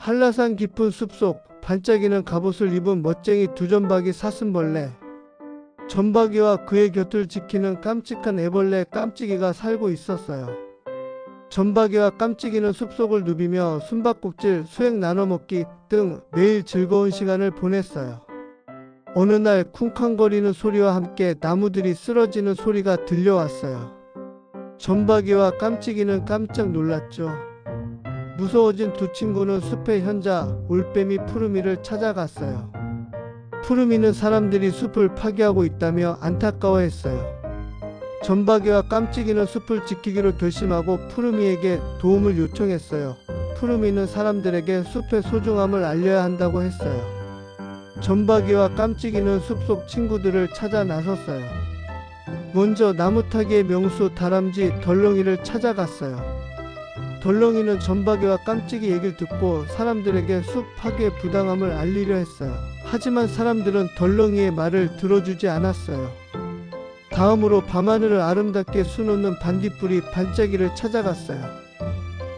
한라산 깊은 숲속 반짝이는 갑옷을 입은 멋쟁이 두 점박이 사슴벌레. 점박이와 그의 곁을 지키는 깜찍한 애벌레 깜찍이가 살고 있었어요. 점박이와 깜찍이는 숲속을 누비며 숨바꼭질, 수액 나눠 먹기 등 매일 즐거운 시간을 보냈어요. 어느 날 쿵쾅거리는 소리와 함께 나무들이 쓰러지는 소리가 들려왔어요. 점박이와 깜찍이는 깜짝 놀랐죠. 무서워진 두 친구는 숲의 현자 올빼미 푸르미를 찾아갔어요. 푸르미는 사람들이 숲을 파괴하고 있다며 안타까워했어요. 점박이와 깜찍이는 숲을 지키기로 결심하고 푸르미에게 도움을 요청했어요. 푸르미는 사람들에게 숲의 소중함을 알려야 한다고 했어요. 점박이와 깜찍이는 숲속 친구들을 찾아 나섰어요. 먼저 나무타기의 명수 다람쥐 덜렁이를 찾아갔어요. 덜렁이는 점박이와 깜찍이 얘기를 듣고 사람들에게 숲 파괴 부당함을 알리려 했어요. 하지만 사람들은 덜렁이의 말을 들어주지 않았어요. 다음으로 밤하늘을 아름답게 수놓는 반딧불이 반짝이를 찾아갔어요.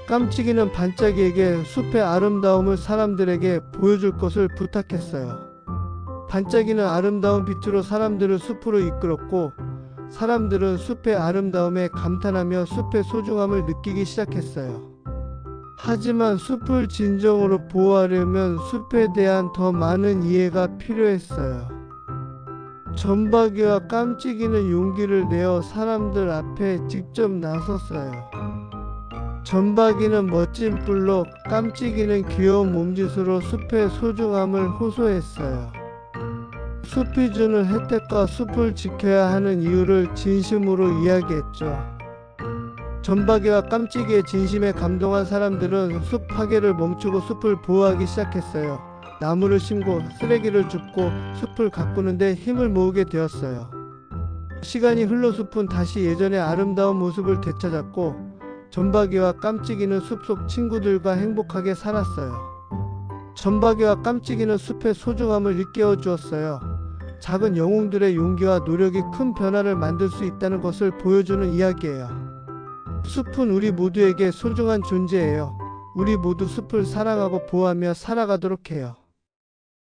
깜찍이는 반짝이에게 숲의 아름다움을 사람들에게 보여줄 것을 부탁했어요. 반짝이는 아름다운 빛으로 사람들을 숲으로 이끌었고 사람들은 숲의 아름다움에 감탄하며 숲의 소중함을 느끼기 시작했어요. 하지만 숲을 진정으로 보호하려면 숲에 대한 더 많은 이해가 필요했어요. 전박이와 깜찍이는 용기를 내어 사람들 앞에 직접 나섰어요. 전박이는 멋진 뿔로, 깜찍이는 귀여운 몸짓으로 숲의 소중함을 호소했어요. 숲이 주는 혜택과 숲을 지켜야 하는 이유를 진심으로 이야기했죠. 전박이와 깜찍이의 진심에 감동한 사람들은 숲 파괴를 멈추고 숲을 보호하기 시작했어요. 나무를 심고 쓰레기를 줍고 숲을 가꾸는데 힘을 모으게 되었어요. 시간이 흘러 숲은 다시 예전의 아름다운 모습을 되찾았고 전박이와 깜찍이는 숲속 친구들과 행복하게 살았어요. 전박이와 깜찍이는 숲의 소중함을 일깨워 주었어요. 작은 영웅들의 용기와 노력이 큰 변화를 만들 수 있다는 것을 보여주는 이야기예요. 숲은 우리 모두에게 소중한 존재예요. 우리 모두 숲을 사랑하고 보호하며 살아가도록 해요.